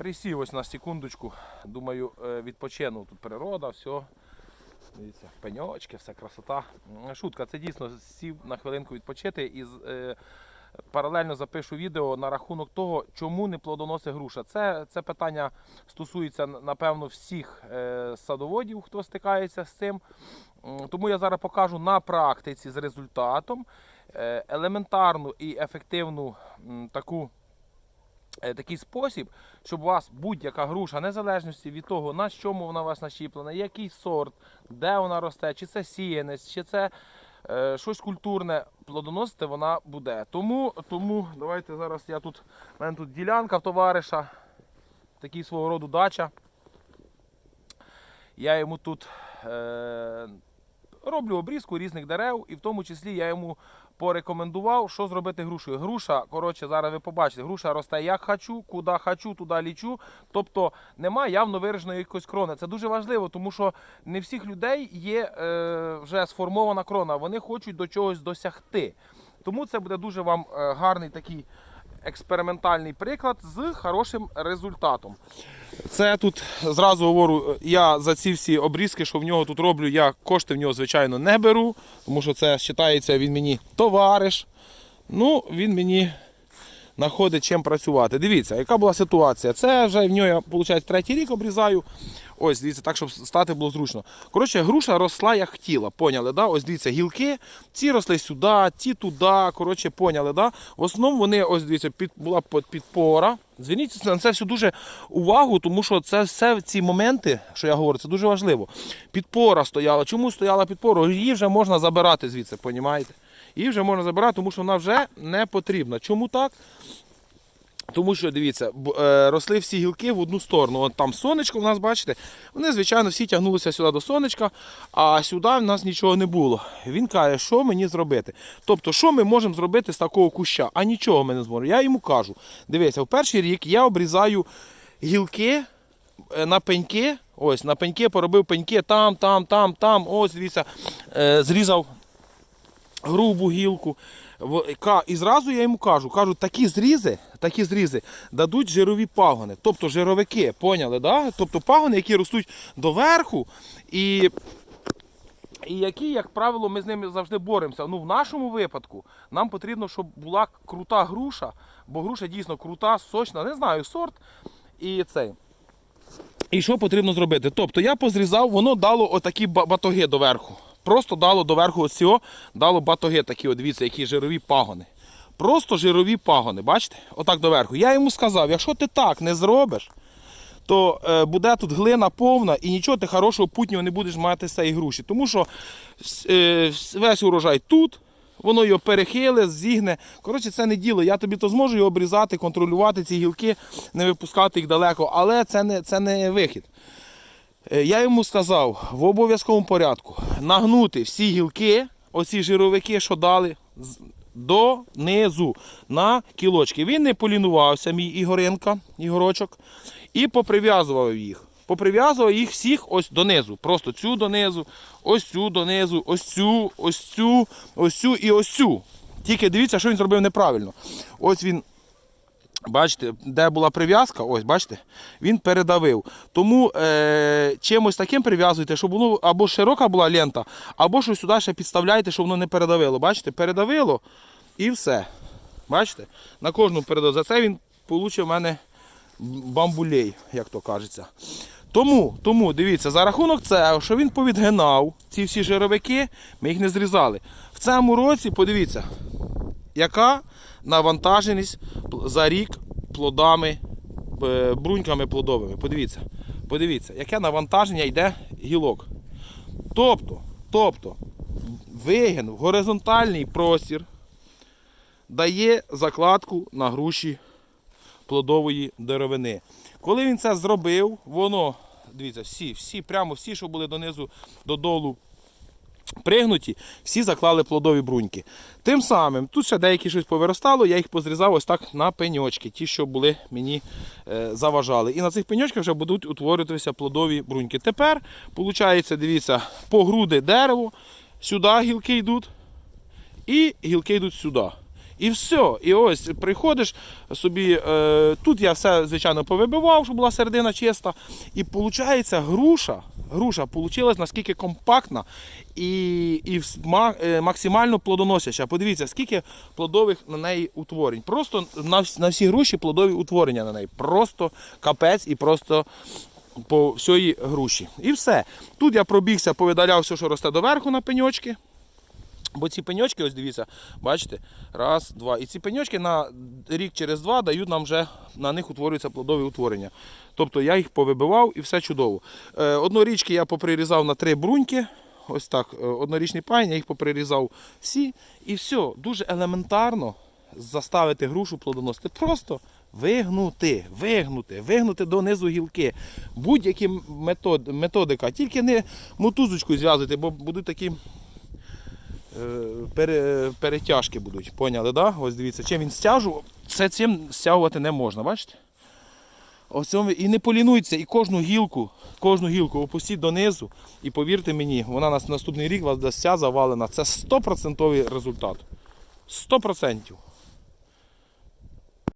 Присів ось на секундочку. Думаю, е, відпочину. Тут природа, все. Дивіться, пеньочки, все красота. Шутка, це дійсно сів на хвилинку відпочити і е, паралельно запишу відео на рахунок того, чому не плодоносить груша. Це, це питання стосується, напевно, всіх е, садоводів, хто стикається з цим. Тому я зараз покажу на практиці з результатом е, елементарну і ефективну таку такий спосіб, щоб у вас будь-яка груша, незалежності від того, на чому вона у вас нащіплена, який сорт, де вона росте, чи це сіянець, чи це е, щось культурне, плодоносити вона буде. Тому, тому давайте зараз я тут, у мене тут ділянка в товариша, такий свого роду дача. Я йому тут е, роблю обрізку різних дерев, і в тому числі я йому порекомендував, що зробити грушею. Груша, коротше, зараз ви побачите, груша росте як хочу, куди хочу, туди лічу. Тобто немає явно вираженої якоїсь крони. Це дуже важливо, тому що не всіх людей є е, вже сформована крона. Вони хочуть до чогось досягти. Тому це буде дуже вам е, гарний такий експериментальний приклад з хорошим результатом. Це тут зразу говорю, я за ці всі обрізки, що в нього тут роблю, я кошти в нього, звичайно, не беру, тому що це вважається, він мені товариш. Ну, він мені знаходить чим працювати. Дивіться, яка була ситуація. Це вже в нього, я, виходить, третій рік обрізаю. Ось, дивіться, так, щоб стати було зручно. Коротше, груша росла як хотіла, поняли, да? Ось дивіться, гілки, ці росли сюди, ті туди. Коротше, поняли, да? В основному вони, ось дивіться, під, була підпора. Зверніть на це все дуже увагу, тому що це все ці моменти, що я говорю, це дуже важливо. Підпора стояла. Чому стояла підпора? Її вже можна забирати звідси, понімаєте? Її вже можна забирати, тому що вона вже не потрібна. Чому так? Тому що дивіться, е, росли всі гілки в одну сторону. От там сонечко в нас, бачите, вони, звичайно, всі тягнулися сюди до сонечка, а сюди в нас нічого не було. Він каже, що мені зробити. Тобто, що ми можемо зробити з такого куща? А нічого ми не зможемо. Я йому кажу: дивіться, в перший рік я обрізаю гілки е, на пеньки. Ось на пеньки поробив пеньки там, там, там, там. Ось дивіться, е, зрізав грубу гілку. І зразу я йому кажу, кажу, такі зрізи, такі зрізи дадуть жирові пагони, тобто жировики, поняли, да? тобто пагони, які ростуть доверху і. І які, як правило, ми з ними завжди боремося. Ну, в нашому випадку нам потрібно, щоб була крута груша, бо груша дійсно крута, сочна, не знаю, сорт. І цей. І що потрібно зробити? Тобто я позрізав, воно дало отакі батоги доверху. Просто дало доверху ось цього, дало батоги такі, от, дивіться, які жирові пагони. Просто жирові пагони, бачите? Отак доверху. Я йому сказав, якщо ти так не зробиш, то е, буде тут глина повна і нічого ти хорошого путнього не будеш мати з цієї груші. Тому що е, весь урожай тут, воно його перехиле, зігне. Коротше, це не діло. Я тобі то зможу його обрізати, контролювати ці гілки, не випускати їх далеко, але це не, це не вихід. Е, Я йому сказав в обов'язковому порядку нагнути всі гілки, оці жировики, що дали, донизу на кілочки. Він не полінувався, мій Ігоренка, Ігорочок, і поприв'язував їх. Поприв'язував їх всіх ось донизу. Просто цю донизу, ось цю донизу, ось цю, ось цю, ось цю і ось цю. Тільки дивіться, що він зробив неправильно. Ось він Бачите, де була прив'язка, ось бачите, він передавив. Тому е, чимось таким прив'язуйте, щоб було або широка була лента, або що сюди ще підставляйте, щоб воно не передавило. Бачите, передавило і все. Бачите? На кожну передав. За це він отримав в мене бамбулей, як то кажеться. Тому, тому дивіться, за рахунок цього, що він повідгинав ці всі жировики, ми їх не зрізали. В цьому році, подивіться, яка навантаженість за рік плодами, е, бруньками плодовими. Подивіться, подивіться, яке навантаження йде гілок. Тобто, тобто, вигін в горизонтальний простір дає закладку на груші плодової деревини. Коли він це зробив, воно, дивіться, всі, всі, прямо всі, що були донизу додолу пригнуті, всі заклали плодові бруньки. Тим самим, тут ще деякі щось повиростало, я їх позрізав ось так на пеньочки, ті, що були мені е, заважали. І на цих пеньочках вже будуть утворюватися плодові бруньки. Тепер, виходить, дивіться, по груди дерево, сюди гілки йдуть, і гілки йдуть сюди. І все. І ось приходиш собі. Е, тут я все, звичайно, повибивав, щоб була середина чиста. І виходить, груша, груша вийшла наскільки компактна і, і е, максимально плодоносяча. Подивіться, скільки плодових на неї утворень. Просто на, на всі груші плодові утворення на неї. Просто капець і просто по всій груші. І все. Тут я пробігся, повидаляв все, що росте доверху на пеньочки. Бо ці пеньочки, ось дивіться, бачите, раз, два. І ці пеньочки на рік через два дають нам вже, на них утворюються плодові утворення. Тобто я їх повибивав і все чудово. Е, однорічки я поприрізав на три бруньки. Ось так, е, однорічний пайн, я їх поприрізав всі. І все, дуже елементарно заставити грушу плодоносити. Просто вигнути, вигнути, вигнути донизу гілки. Будь-які методика. Тільки не мотузочкою зв'язуйте, бо будуть такі пере, перетяжки будуть. Поняли, да? Ось дивіться, чим він стяжував, це цим стягувати не можна, бачите? Ось і не полінуйте, і кожну гілку, кожну гілку опустіть донизу. І повірте мені, вона нас наступний рік вас дасть завалена. Це 100% результат. 100%.